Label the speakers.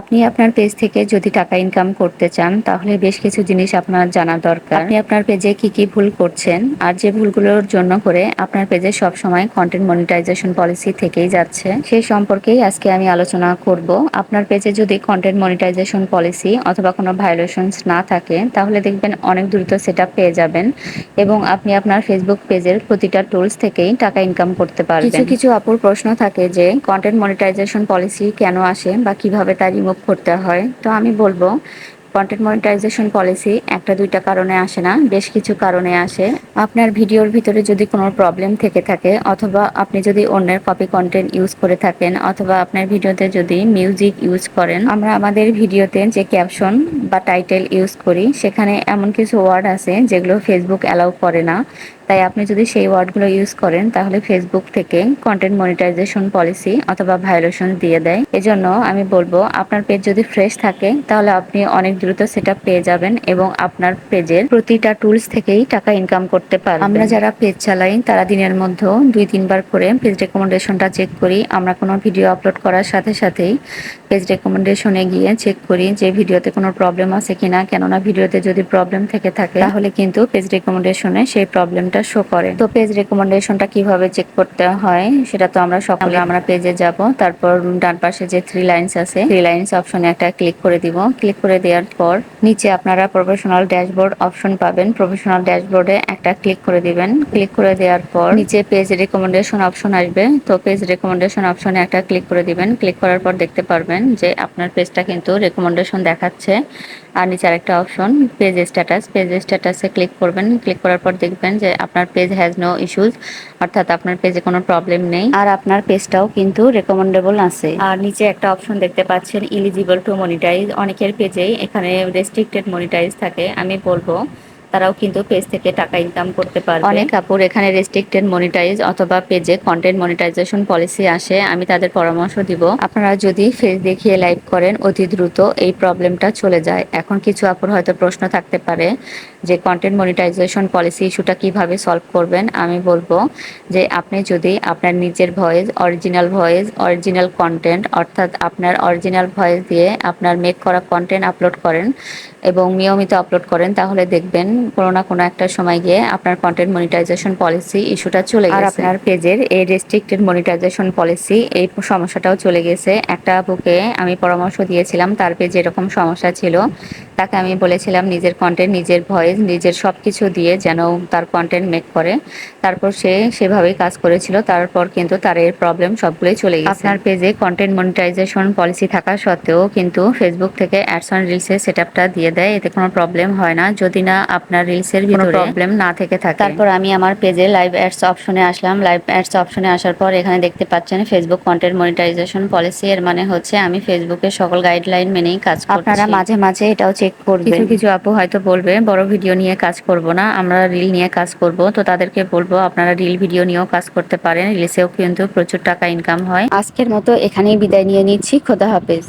Speaker 1: আপনি আপনার পেজ থেকে যদি টাকা ইনকাম করতে চান, তাহলে বেশ কিছু জিনিস আপনার জানা দরকার। আপনি আপনার পেজে কি কি ভুল করছেন, আর যে ভুলগুলোর জন্য করে আপনার পেজে সব সময় কন্টেন্ট মনিটাইজেশন পলিসি থেকেই যাচ্ছে সেই সম্পর্কেই আজকে আমি আলোচনা করব। আপনার পেজে যদি কন্টেন্ট মনিটাইজেশন পলিসি অথবা কোনো ভায়োলেশনস না থাকে, তাহলে দেখবেন অনেক দ্রুত সেট পেয়ে যাবেন এবং আপনি আপনার ফেসবুক পেজের প্রতিটা টুলস থেকেই টাকা ইনকাম করতে পারবেন। কিছু কিছু আপুর প্রশ্ন থাকে যে কন্টেন্ট মনিটাইজেশন পলিসি কেন আসে বা কীভাবে তা রিমুভ করতে হয়। তো আমি বলব কন্টেন্ট মনিটাইজেশন পলিসি একটা দুইটা কারণে আসে না, বেশ কিছু কারণে আসে। আপনার ভিডিওর ভিতরে যদি কোনো প্রবলেম থেকে থাকে, অথবা আপনি যদি অন্যের কপি কন্টেন্ট ইউজ করে থাকেন, অথবা আপনার ভিডিওতে যদি মিউজিক ইউজ করেন, আমরা আমাদের ভিডিওতে যে ক্যাপশন বা টাইটেল ইউজ করি, সেখানে এমন কিছু ওয়ার্ড আছে যেগুলো ফেসবুক অ্যালাউ করে না। তাই আপনি যদি সেই ওয়ার্ডগুলো ইউজ করেন, তাহলে ফেসবুক থেকে কন্টেন্ট মনিটাইজেশন পলিসি অথবা ভায়োলেশন দিয়ে দেয়। এজন্য আমি বলব, আপনার পেজ যদি ফ্রেশ থাকে, তাহলে আপনি অনেক দ্রুত সেটা পেয়ে যাবেন এবং আপনার পেজের প্রতিটা টুলস থেকেই টাকা ইনকাম করতে পারবেন। আমরা যারা পেজ চালাই, তারা দিনের মধ্যে দুই, তিনবার করে পেজ রেকমেন্ডেশনটা চেক করি। আমরা কোনো ভিডিও আপলোড করার সাথে সাথেই পেজ রেকমেন্ডেশনে গিয়ে চেক করি যে ভিডিওতে কোনো প্রবলেম আছে কিনা। কেননা ভিডিওতে যদি প্রবলেম থেকে থাকে, তাহলে কিন্তু পেজ রেকমেন্ডেশনে সেই প্রবলেমটা শো করে। তো পেজ রেকমেন্ডেশনটা কীভাবে চেক করতে হয়, সেটা তো আমরা সকলে আমরা পেজে যাব। তারপর ডান পাশে যে থ্রি লাইনস আছে থ্রি লাইনস অপশনে একটা ক্লিক করে দিব। ক্লিক করে দেওয়ার পর নিচে আপনারা প্রফেশনাল ড্যাশবোর্ড অপশন পাবেন। প্রফেশনাল ড্যাশবোর্ডে একটা ক্লিক করে দিবেন। ক্লিক করে দেওয়ার পর নিচে পেজ রেকমেন্ডেশন অপশন আসবে। তো পেজ রেকমেন্ডেশন অপশনে একটা ক্লিক করে দিবেন। ক্লিক করার পর দেখতে পারবেন যে আপনার পেজটা কিন্তু রেকমেন্ডেশন দেখাচ্ছে। আর নিচে আরেকটা অপশন পেজ স্ট্যাটাস পেজ স্ট্যাটাসে ক্লিক করবেন। ক্লিক করার পর দেখবেন যে আপনার পেজ হ্যাজ নো ইস্যুজ অর্থাৎ আপনার পেজে কোনো প্রবলেম নেই। আর আপনার পেজটাও কিন্তু রেকমেন্ডেবল আছে। আর নিচে একটা অপশন দেখতে পাচ্ছেন ইলিজিবল টু মনিটাইজ অনেকের পেজেই এখানে রেস্ট্রিক্টেড মনিটাইজ থাকে, আমি বলব। তারাও কিন্তু পেজ থেকে টাকা ইনকাম করতে পারবে। অনেক কাপড় এখানে রেস্ট্রিক্টেড মনিটাইজ অথবা পেজে কন্টেন্ট মনিটাইজেশন পলিসি আসে, আমি তাদের পরামর্শ দিব। আপনারা যদি ফেস দেখিয়ে লাইভ করেন, অতি দ্রুত এই প্রবলেমটা চলে যায়। এখন কিছু আপুর হয়তো প্রশ্ন থাকতে পারে যে কন্টেন্ট মনিটাইজেশন পলিসি ইস্যুটা কীভাবে সলভ করবেন? আমি বলব যে আপনি যদি আপনার নিজের voice original voice original content অর্থাৎ আপনার অরিজিনাল ভয়েস দিয়ে আপনার মেক করা কন্টেন্ট আপলোড করেন এবং নিয়মিত আপলোড করেন তাহলে দেখবেন কোনো না কোনো একটা সময় গিয়ে আপনার কন্টেন্ট মনিটাইজেশন পলিসি ইস্যুটা চলে গেছে। আর আপনার পেজের এই রেস্ট্রিক্টেড মনিটাইজেশন পলিসি এই সমস্যাটাও চলে গেছে। একটা বুকে আমি পরামর্শ দিয়েছিলাম তার পেজে এরকম সমস্যা ছিল। তাকে আমি বলেছিলাম নিজের কন্টেন্ট নিজের ভয়েস নিজের সব কিছু দিয়ে যেন তার কন্টেন্ট মেক করে। তারপর সে সেভাবেই কাজ করেছিল তারপর কিন্তু তার এর প্রবলেম সবগুলোই চলে গেছে। আপনার পেজে কন্টেন্ট মনিটাইজেশন পলিসি থাকা সত্ত্বেও কিন্তু ফেসবুক থেকে অ্যাডস অন রিলসের সেটআপটা দিয়ে দেয় এতে কোনো প্রবলেম হয় না। যদি না আপনার রিলসের ভিতরে প্রবলেম না থেকে থাকে। তারপর আমি আমার পেজে লাইভ অ্যাডস অপশনে আসলাম। লাইভ অ্যাডস অপশনে আসার পর এখানে দেখতে পাচ্ছেন ফেসবুক কন্টেন্ট মনিটাইজেশন পলিসি এর মানে হচ্ছে আমি ফেসবুকের সকল গাইডলাইন মেনেই কাজ করছি। আপনারা মাঝে মাঝে এটাও চেক করবেন। কিছু কিছু আপু হয়তো বলবে বড় ভিডিও নিয়ে কাজ করব না আমরা রিল নিয়ে কাজ করব। তো তাদেরকে বলব আপনারা রিল ভিডিও নিয়েও কাজ করতে পারেন রিলসেও কিন্তু প্রচুর টাকা ইনকাম হয়। আজকের মতো এখানেই বিদায় নিয়ে নিচ্ছি। খোদা হাফেজ।